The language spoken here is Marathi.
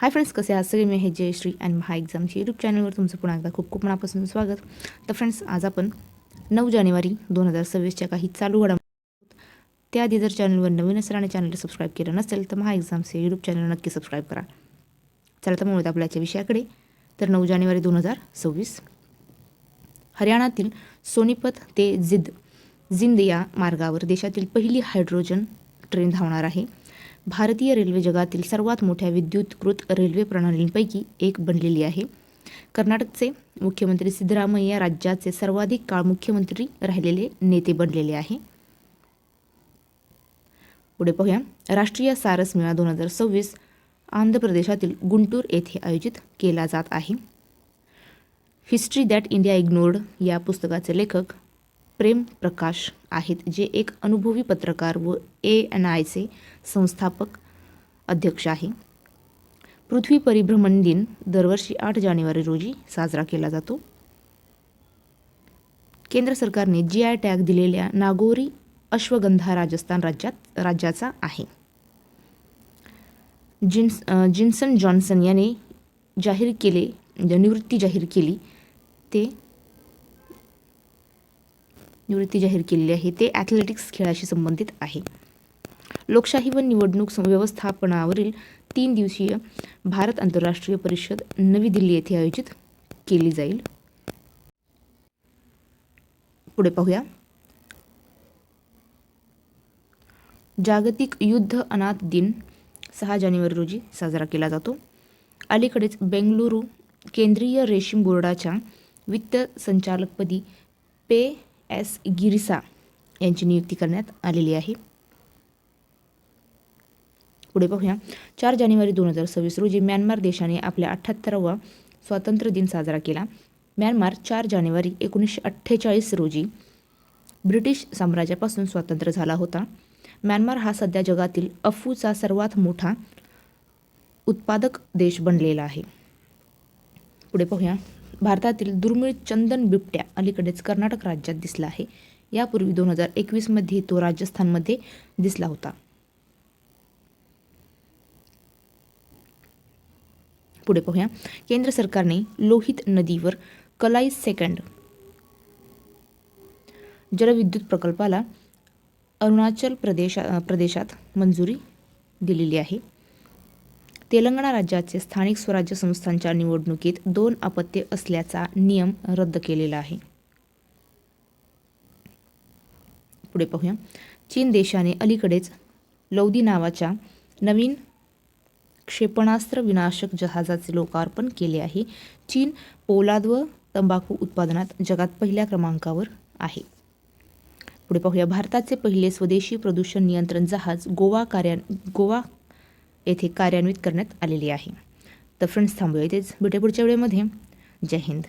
हाय फ्रेंड्स कसे आहात? सगळे मी हे जयश्री आणि महा एक्झामची यूट्यूब चॅनलवर तुमचं पुन्हा एकदा खूप खूप मनापासून स्वागत. तर फ्रेंड्स आज आपण नऊ जानेवारी दोन हजार सव्वीसच्या काही चालू घडामोडी त्याआधी जर चॅनलवर नवीन असेल आणि चॅनलला सबस्क्राईब केलं नसेल तर महा एक्झामचे यूट्यूब चॅनल नक्की सबस्क्राईब करा. चला तर मग आपल्याच्या विषयाकडे. तर नऊ जानेवारी दोन हजार सव्वीस. हरियाणातील सोनीपत ते जिद जिंद या मार्गावर देशातील पहिली हायड्रोजन ट्रेन धावणार आहे. भारतीय रेल्वे जगातील सर्वात मोठ्या विद्युतकृत रेल्वे प्रणालींपैकी एक बनलेली आहे. कर्नाटकचे मुख्यमंत्री सिद्धरामय्या राज्याचे सर्वाधिक काळ मुख्यमंत्री राहिलेले नेते बनलेले आहे. पुढे पाहूया. राष्ट्रीय सारस मेळा दोन हजार सव्वीस आंध्र प्रदेशातील गुंटूर येथे आयोजित केला जात आहे. हिस्ट्री दॅट इंडिया इग्नोर्ड या पुस्तकाचे लेखक प्रेम प्रकाश आहेत जे एक अनुभवी पत्रकार व ए एन आयचे संस्थापक अध्यक्ष आहे. पृथ्वी परिभ्रमण दिन दरवर्षी आठ जानेवारी रोजी साजरा केला जातो. केंद्र सरकारने जी आय टॅग दिलेल्या नागोरी अश्वगंधा राजस्थान राज्यात राज्याचा आहे. जिन्स जिन्सन जॉन्सन याने जाहीर केले म्हणजे निवृत्ती जाहीर केली ते निवृत्ती जाहीर केलेली आहे. ते ॲथलेटिक्स खेळाशी संबंधित आहे. लोकशाही व निवडणूक व्यवस्थापनावरील तीन दिवसीय भारत आंतरराष्ट्रीय परिषद नवी दिल्ली येथे आयोजित केली जाईल. पुढे पाहूया. जागतिक युद्ध अनाथ दिन सहा जानेवारी रोजी साजरा केला जातो. अलीकडेच बेंगलुरू केंद्रीय रेशीम बोर्डाच्या वित्त संचालकपदी पे एस गिरिसा यांची नियुक्ती करण्यात आलेली आहे. पुढे पाहूया चार जानेवारी दोन हजार सव्वीस रोजी म्यानमार देशाने आपल्या अठ्ठ्याहत्तरावा स्वातंत्र्य दिन साजरा केला. म्यानमार चार जानेवारी एकोणीसशे अठ्ठेचाळीस रोजी ब्रिटिश साम्राज्यापासून स्वतंत्र झाला होता. म्यानमार हा सध्या जगातील अफूचा सर्वात मोठा उत्पादक देश बनलेला आहे. पुढे पाहूया भारतातील दुर्मिळ चंदन बिबट्या अलीकडेच कर्नाटक राज्यात दिसला आहे. यापूर्वी दोन हजार एकवीसमध्ये तो राजस्थानमध्ये दिसला होता. पुढे पाहूया. केंद्र सरकारने लोहित नदीवर कलाई सेकंड जलविद्युत प्रकल्पाला अरुणाचल प्रदेशा प्रदेशात मंजुरी दिलेली आहे. तेलंगणा राज्याचे स्थानिक स्वराज्य संस्थांच्या निवडणुकीत दोन अपत्ये असल्याचा नियम रद्द केलेला आहे. पुढे पाहूया. चीन देशाने अलीकडेच लौदी नावाच्या नवीन क्षेपणास्त्र विनाशक जहाजाचे लोकार्पण केले आहे. चीन पोलाद व तंबाखू उत्पादनात जगात पहिल्या क्रमांकावर आहे. पुढे पाहूया. भारताचे पहिले स्वदेशी प्रदूषण नियंत्रण जहाज गोवा कार्या गोवा येथे कार्यान्वित करण्यात आलेली आहे. तर फ्रेंड्स थांबूया इथेच. भेटे पुढच्या वेळेमध्ये जय हिंद.